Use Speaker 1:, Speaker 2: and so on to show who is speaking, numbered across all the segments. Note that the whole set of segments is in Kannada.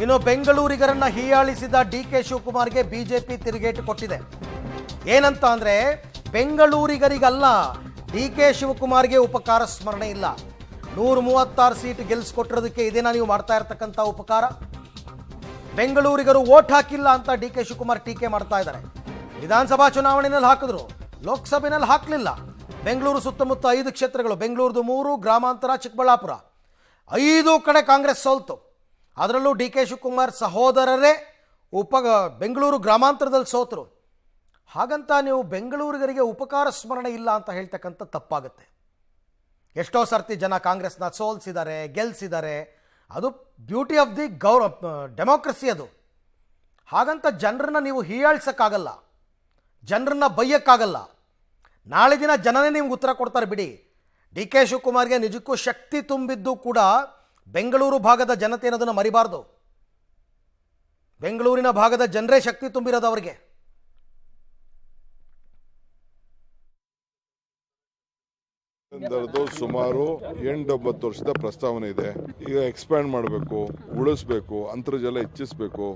Speaker 1: ಇನ್ನು ಬೆಂಗಳೂರಿಗರನ್ನ ಹೀಯಾಳಿಸಿದ ಡಿ ಕೆ ಶಿವಕುಮಾರ್ಗೆ ಬಿಜೆಪಿ ತಿರುಗೇಟು ಕೊಟ್ಟಿದೆ. ಏನಂತ ಅಂದ್ರೆ, ಬೆಂಗಳೂರಿಗರಿಗಲ್ಲ, ಡಿ ಕೆ ಶಿವಕುಮಾರ್ಗೆ ಉಪಕಾರ ಸ್ಮರಣೆ ಇಲ್ಲ. ನೂರ ಮೂವತ್ತಾರು ಸೀಟ್ ಗೆಲ್ಲಿಸ್ಕೊಟ್ಟಿರೋದಕ್ಕೆ ಇದೇನ ನೀವು ಮಾಡ್ತಾ ಇರತಕ್ಕಂಥ ಉಪಕಾರ. ಬೆಂಗಳೂರಿಗರು ಓಟ್ ಹಾಕಿಲ್ಲ ಅಂತ ಡಿ ಕೆ ಶಿವಕುಮಾರ್ ಟೀಕೆ ಮಾಡ್ತಾ ಇದ್ದಾರೆ. ವಿಧಾನಸಭಾ ಚುನಾವಣೆಯಲ್ಲಿ ಹಾಕಿದ್ರು. ಲೋಕಸಭೆನಲ್ಲಿ ಹಾಕಲಿಲ್ಲ. ಬೆಂಗಳೂರು ಸುತ್ತಮುತ್ತ ಐದು ಕ್ಷೇತ್ರಗಳು ಬೆಂಗಳೂರದು ಮೂರು, ಗ್ರಾಮಾಂತರ ಚಿಕ್ಕಬಳ್ಳಾಪುರ. ಐದು ಕಡೆ ಕಾಂಗ್ರೆಸ್ ಸೋಲ್ತು. ಅದರಲ್ಲೂ ಡಿ ಕೆ ಶಿವಕುಮಾರ್ ಸಹೋದರರೇ ಉಪ ಬೆಂಗಳೂರು ಗ್ರಾಮಾಂತರದಲ್ಲಿ ಸೋತರು. ಹಾಗಂತ ನೀವು ಬೆಂಗಳೂರಿಗರಿಗೆ ಉಪಕಾರ ಸ್ಮರಣೆ ಇಲ್ಲ ಅಂತ ಹೇಳ್ತಕ್ಕಂಥ ತಪ್ಪಾಗುತ್ತೆ. ಎಷ್ಟೋ ಸರ್ತಿ ಜನ ಕಾಂಗ್ರೆಸ್ನ ಸೋಲ್ಸಿದ್ದಾರೆ, ಗೆಲ್ಸಿದ್ದಾರೆ. ಅದು ಬ್ಯೂಟಿ ಆಫ್ ದಿ ಗೌರ ಡೆಮೋಕ್ರಸಿ ಅದು. ಹಾಗಂತ ಜನರನ್ನ ನೀವು ಹೀಯಾಳ್ಸೋಕ್ಕಾಗಲ್ಲ. ಜನರನ್ನ ಬೈಯಕ್ಕಾಗಲ್ಲ. ನಾಳೆ ದಿನ ಜನನೇ ನಿಮ್ಗೆ ಉತ್ತರ ಕೊಡ್ತಾರೆ ಬಿಡಿ. ಡಿ ಕೆ ಶಿವಕುಮಾರ್ಗೆ ನಿಜಕ್ಕೂ ಶಕ್ತಿ ತುಂಬಿದ್ದು ಕೂಡ ಬೆಂಗಳೂರು ಭಾಗದ ಜನತೆ ಅನ್ನೋದನ್ನು ಮರಿಬಾರ್ದು. ಬೆಂಗಳೂರಿನ ಭಾಗದ ಜನರೇ ಶಕ್ತಿ ತುಂಬಿರೋದು ಅವರಿಗೆ.
Speaker 2: ಸುಮಾರು ಎಂಟೊಂಬತ್ತು ವರ್ಷದ ಪ್ರಸ್ತಾವನೆ ಇದೆ. ಈಗ ಎಕ್ಸ್ಪ್ಯಾಂಡ್ ಮಾಡಬೇಕು ಉಳಿಸ್ಬೇಕು ಅಂತರ್ಜಲ ಹೆಚ್ಚಿಸಬೇಕು.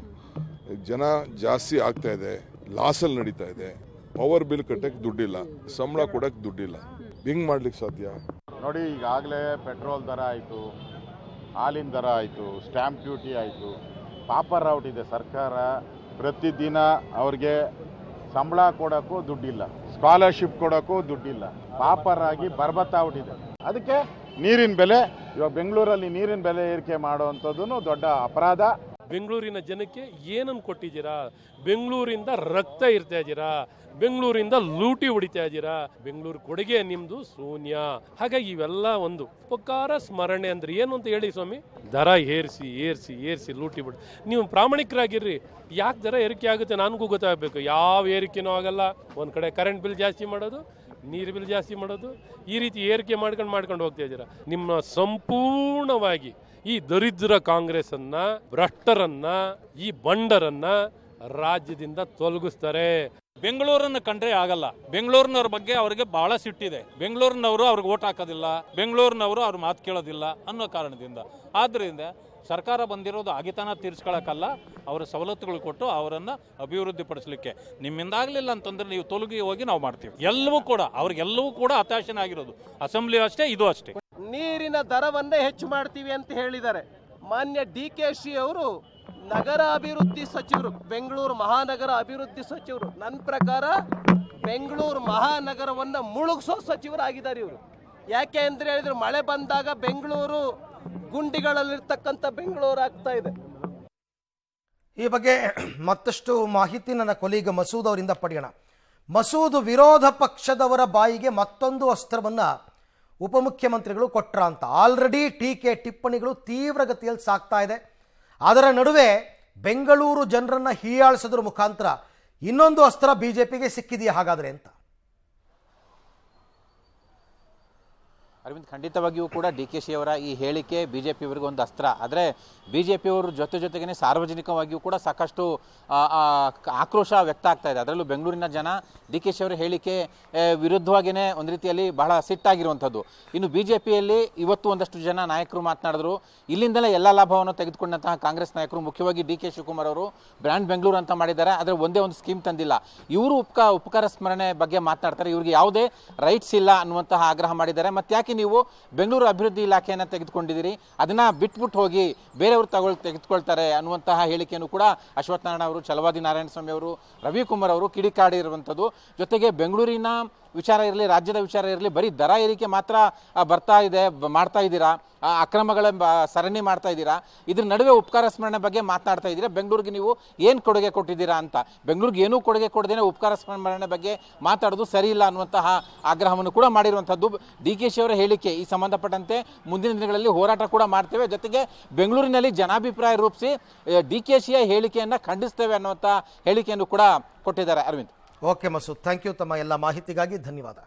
Speaker 2: ಜನ ಜಾಸ್ತಿ ಆಗ್ತಾ ಇದೆ ಲಾಸಲ್ಲಿ ನಡೀತಾ ಇದೆ. ಪವರ್ ಬಿಲ್ ಕಟ್ಟಕ್ಕೆ ದುಡ್ಡಿಲ್ಲ ಸಂಬಳ ಕೊಡಕ್ಕೆ ದುಡ್ಡಿಲ್ಲ. ಹಿಂಗ್ ಮಾಡ್ಲಿಕ್ಕೆ ಸಾಧ್ಯ?
Speaker 3: ನೋಡಿ ಈಗಾಗಲೇ ಪೆಟ್ರೋಲ್ ದರ ಆಯಿತು. ಹಾಲಿನ ದರ ಆಯಿತು ಸ್ಟ್ಯಾಂಪ್ ಡ್ಯೂಟಿ ಆಯಿತು ಪಾಪರ್ ಔಟ್ ಇದೆ. ಸರ್ಕಾರ ಪ್ರತಿದಿನ ಅವ್ರಿಗೆ ಸಂಬಳ ಕೊಡೋಕ್ಕೂ ದುಡ್ಡಿಲ್ಲ ಸ್ಕಾಲರ್ಶಿಪ್ ಕೊಡೋಕ್ಕೂ ದುಡ್ಡಿಲ್ಲ ಪಾಪರ್ ಆಗಿ ಬರ್ಬತ್ತಾಗ್ಬಿಟ್ಟಿದೆ ಅದಕ್ಕೆ ನೀರಿನ ಬೆಲೆ, ಇವಾಗ ಬೆಂಗಳೂರಲ್ಲಿ ನೀರಿನ ಬೆಲೆ ಏರಿಕೆ ಮಾಡುವಂಥದ್ದು ದೊಡ್ಡ ಅಪರಾಧ.
Speaker 4: ಬೆಂಗಳೂರಿನ ಜನಕ್ಕೆ ಏನನ್ನು ಕೊಟ್ಟಿದ್ದೀರಾ? ಬೆಂಗಳೂರಿಂದ ರಕ್ತ ಇರ್ತಾ ಇದ್ದೀರಾ? ಬೆಂಗಳೂರಿಂದ ಲೂಟಿ ಹೊಡಿತಾ ಇದ್ದೀರಾ? ಬೆಂಗಳೂರು ಕೊಡುಗೆ ನಿಮ್ದು ಶೂನ್ಯ. ಹಾಗಾಗಿ ಇವೆಲ್ಲ ಒಂದು ಉಪಕಾರ, ಸ್ಮರಣೆ ಅಂದ್ರೆ ಏನು ಅಂತ ಹೇಳಿ ಸ್ವಾಮಿ? ದರ ಏರಿಸಿ ಏರಿಸಿ ಏರಿಸಿ ಲೂಟಿ ಬಿಡಿ ನೀವು ಪ್ರಾಮಾಣಿಕರಾಗಿರ್ರಿ. ಯಾಕೆ ದರ ಏರಿಕೆ ಆಗುತ್ತೆ? ನನಗೂ ಗೊತ್ತಾಗಬೇಕು. ಯಾವ ಏರಿಕೆನೂ ಆಗಲ್ಲ. ಒಂದು ಕಡೆ ಕರೆಂಟ್ ಬಿಲ್ ಜಾಸ್ತಿ ಮಾಡೋದು ನೀರು ಬಿಲ್ ಜಾಸ್ತಿ ಮಾಡೋದು? ಈ ರೀತಿ ಏರಿಕೆ ಮಾಡ್ಕೊಂಡು ಮಾಡ್ಕೊಂಡು ಹೋಗ್ತಾ ಇದ್ದೀರಾ? ನಿಮ್ಮ ಸಂಪೂರ್ಣವಾಗಿ ಈ ದರಿದ್ರ ಕಾಂಗ್ರೆಸ್ಸನ್ನ, ಭ್ರಷ್ಟರನ್ನ, ಈ ಬಂಡರನ್ನ ರಾಜ್ಯದಿಂದ ತೊಲಗಿಸ್ತಾರೆ.
Speaker 5: ಬೆಂಗಳೂರನ್ನು ಕಂಡ್ರೆ ಆಗಲ್ಲ. ಬೆಂಗಳೂರಿನವ್ರ ಬಗ್ಗೆ ಅವರಿಗೆ ಬಹಳ ಸಿಟ್ಟಿದೆ. ಬೆಂಗಳೂರಿನವರು ಅವ್ರಿಗೆ ಓಟ್ ಹಾಕೋದಿಲ್ಲ, ಬೆಂಗಳೂರಿನವರು ಅವ್ರ ಮಾತು ಕೇಳೋದಿಲ್ಲ ಅನ್ನೋ ಕಾರಣದಿಂದ. ಆದ್ದರಿಂದ ಸರ್ಕಾರ ಬಂದಿರೋದು ಆಗಿತನ ತೀರ್ಸ್ಕೊಳಕ್ಕಲ್ಲ ಅವರ ಸವಲತ್ತುಗಳು ಕೊಟ್ಟು ಅವರನ್ನು ಅಭಿವೃದ್ಧಿ ಪಡಿಸಲಿಕ್ಕೆ ನಿಮ್ಮಿಂದ ಆಗಲಿಲ್ಲ ಅಂತಂದ್ರೆ ನೀವು ತೊಲಗಿ ಹೋಗಿ ನಾವು ಮಾಡ್ತೀವಿ. ಎಲ್ಲವೂ ಕೂಡ, ಅವ್ರಿಗೆಲ್ಲವೂ ಕೂಡ ಹತಾಶನ ಆಗಿರೋದು. ಅಸೆಂಬ್ಲಿ ಅಷ್ಟೇ, ಇದು ಅಷ್ಟೇ.
Speaker 6: ನೀರಿನ ದರವನ್ನೇ ಹೆಚ್ಚು ಮಾಡ್ತೀವಿ ಅಂತ ಹೇಳಿದ್ದಾರೆ. ಮಾನ್ಯ ಡಿ ಕೆ ಶಿ ಅವರು ನಗರ ಅಭಿವೃದ್ಧಿ ಸಚಿವರು, ಬೆಂಗಳೂರು ಮಹಾನಗರ ಅಭಿವೃದ್ಧಿ ಸಚಿವರು, ನನ್ನ ಪ್ರಕಾರ ಬೆಂಗಳೂರು ಮಹಾನಗರವನ್ನು ಮುಳುಗಿಸೋ ಸಚಿವರಾಗಿದ್ದಾರೆ ಇವರು. ಯಾಕೆ ಅಂತ ಹೇಳಿದ್ರೆ ಮಳೆ ಬಂದಾಗ ಬೆಂಗಳೂರು ಗುಂಡಿಗಳಲ್ಲಿರ್ತಕ್ಕಂಥ ಬೆಂಗಳೂರು ಆಗ್ತಾ ಇದೆ.
Speaker 1: ಈ ಬಗ್ಗೆ ಮತ್ತಷ್ಟು ಮಾಹಿತಿ ನನ್ನ ಕೊಲೀಗ ಮಸೂದ್ ಅವರಿಂದ ಪಡೆಯೋಣ. ಮಸೂದ್ ವಿರೋಧ ಪಕ್ಷದವರ ಬಾಯಿಗೆ ಮತ್ತೊಂದು ಅಸ್ತ್ರವನ್ನ ಉಪಮುಖ್ಯಮಂತ್ರಿಗಳು ಕೊಟ್ರ ಅಂತ. ಆಲ್ರೆಡಿ ಟೀಕೆ ಟಿಪ್ಪಣಿಗಳು ತೀವ್ರಗತಿಯಲ್ಲಿ ಸಾಕ್ತಾ ಇದೆ. ಅದರ ನಡುವೆ ಬೆಂಗಳೂರು ಜನರನ್ನು ಹೀಯಾಳಿಸೋದ್ರ ಮುಖಾಂತರ ಇನ್ನೊಂದು ಅಸ್ತ್ರ ಬಿಜೆಪಿಗೆ ಸಿಕ್ಕಿದೆಯಾ ಹಾಗಾದರೆ ಅಂತ.
Speaker 7: ಅರವಿಂದ್, ಖಂಡಿತವಾಗಿಯೂ ಕೂಡ ಡಿ ಕೆ ಶಿ ಅವರ ಈ ಹೇಳಿಕೆ ಬಿ ಜೆ ಪಿಯವರಿಗೆ ಒಂದು ಅಸ್ತ್ರ. ಆದರೆ ಬಿ ಜೆ ಪಿಯವರು ಜೊತೆ ಜೊತೆಗೇ ಸಾರ್ವಜನಿಕವಾಗಿಯೂ ಕೂಡ ಸಾಕಷ್ಟು ಆಕ್ರೋಶ ವ್ಯಕ್ತ ಆಗ್ತಾ ಇದೆ. ಅದರಲ್ಲೂ ಬೆಂಗಳೂರಿನ ಜನ ಡಿ ಕೆ ಶಿ ಅವರ ಹೇಳಿಕೆ ವಿರುದ್ಧವಾಗಿಯೇ ಒಂದು ರೀತಿಯಲ್ಲಿ ಬಹಳ ಸಿಟ್ಟಾಗಿರುವಂಥದ್ದು. ಇನ್ನು ಬಿ ಜೆ ಪಿಯಲ್ಲಿ ಇವತ್ತು ಒಂದಷ್ಟು ಜನ ನಾಯಕರು ಮಾತನಾಡಿದ್ರು. ಇಲ್ಲಿಂದಲೇ ಎಲ್ಲ ಲಾಭವನ್ನು ತೆಗೆದುಕೊಂಡಂತಹ ಕಾಂಗ್ರೆಸ್ ನಾಯಕರು, ಮುಖ್ಯವಾಗಿ ಡಿ ಕೆ ಶಿವಕುಮಾರ್ ಅವರು, ಬ್ರ್ಯಾಂಡ್ ಬೆಂಗಳೂರು ಅಂತ ಮಾಡಿದ್ದಾರೆ. ಆದರೆ ಒಂದೇ ಒಂದು ಸ್ಕೀಮ್ ತಂದಿಲ್ಲ. ಇವರು ಉಪಕ, ಉಪಕಾರ ಸ್ಮರಣೆ ಬಗ್ಗೆ ಮಾತನಾಡ್ತಾರೆ. ಇವರಿಗೆ ಯಾವುದೇ ರೈಟ್ಸ್ ಇಲ್ಲ ಅನ್ನುವಂತಹ ಆಗ್ರಹ ಮಾಡಿದ್ದಾರೆ. ಮತ್ತೆ ಯಾಕೆ ನೀವು ಬೆಂಗಳೂರು ಅಭಿವೃದ್ಧಿ ಇಲಾಖೆಯನ್ನು ತೆಗೆದುಕೊಂಡಿದ್ದೀರಿ. ಅದನ್ನ ಬಿಟ್ಬಿಟ್ಟು ಹೋಗಿ ಬೇರೆಯವರು ತಗೊಳ್, ತೆಗೆದುಕೊಳ್ತಾರೆ ಅನ್ನುವಂತಹ ಹೇಳಿಕೆಯನ್ನು ಕೂಡ ಅಶ್ವತ್ಥನಾರಾಯಣ ಅವರು, ಛಲವಾದಿ ನಾರಾಯಣಸ್ವಾಮಿ ಅವರು, ರವಿಕುಮಾರ್ ಅವರು ಕಿಡಿಕಾಡಿರುವಂಥದ್ದು. ಜೊತೆಗೆ ಬೆಂಗಳೂರಿನ ವಿಚಾರ ಇರಲಿ, ರಾಜ್ಯದ ವಿಚಾರ ಇರಲಿ, ಬರೀ ದರ ಏರಿಕೆ ಮಾತ್ರ ಬರ್ತಾ ಇದೆ ಮಾಡ್ತಾ ಇದ್ದೀರಾ? ಅಕ್ರಮಗಳ ಸರಣಿ ಮಾಡ್ತಾ ಇದ್ದೀರಾ? ಇದ್ರ ನಡುವೆ ಉಪಕಾರ ಸ್ಮರಣೆ ಬಗ್ಗೆ ಮಾತನಾಡ್ತಾ ಇದ್ದೀರಾ? ಬೆಂಗಳೂರಿಗೆ ನೀವು ಏನು ಕೊಡುಗೆ ಕೊಟ್ಟಿದ್ದೀರಾ ಅಂತ? ಬೆಂಗಳೂರಿಗೆ ಏನೂ ಕೊಡುಗೆ ಕೊಡದೇನೆ ಉಪಕಾರ ಸ್ಮರಣೆ ಬಗ್ಗೆ ಮಾತಾಡೋದು ಸರಿ ಇಲ್ಲ ಅನ್ನುವಂತಹ ಆಗ್ರಹವನ್ನು ಕೂಡ ಮಾಡಿರುವಂಥದ್ದು ಡಿ ಕೆ ಶಿ ಅವರ ಹೇಳಿಕೆ. ಈ ಸಂಬಂಧಪಟ್ಟಂತೆ ಮುಂದಿನ ದಿನಗಳಲ್ಲಿ ಹೋರಾಟ ಕೂಡ ಮಾಡ್ತೇವೆ. ಜೊತೆಗೆ ಬೆಂಗಳೂರಿನಲ್ಲಿ ಜನಾಭಿಪ್ರಾಯ ರೂಪಿಸಿ ಡಿ ಕೆ ಶಿಯ ಹೇಳಿಕೆಯನ್ನು ಖಂಡಿಸ್ತೇವೆ ಅನ್ನುವಂಥ ಹೇಳಿಕೆಯನ್ನು ಕೂಡ ಕೊಟ್ಟಿದ್ದಾರೆ Arvind.
Speaker 1: Okay Masood. Thank you ತಮ್ಮ ಎಲ್ಲ ಮಾಹಿತಿಗಾಗಿ ಧನ್ಯವಾದ.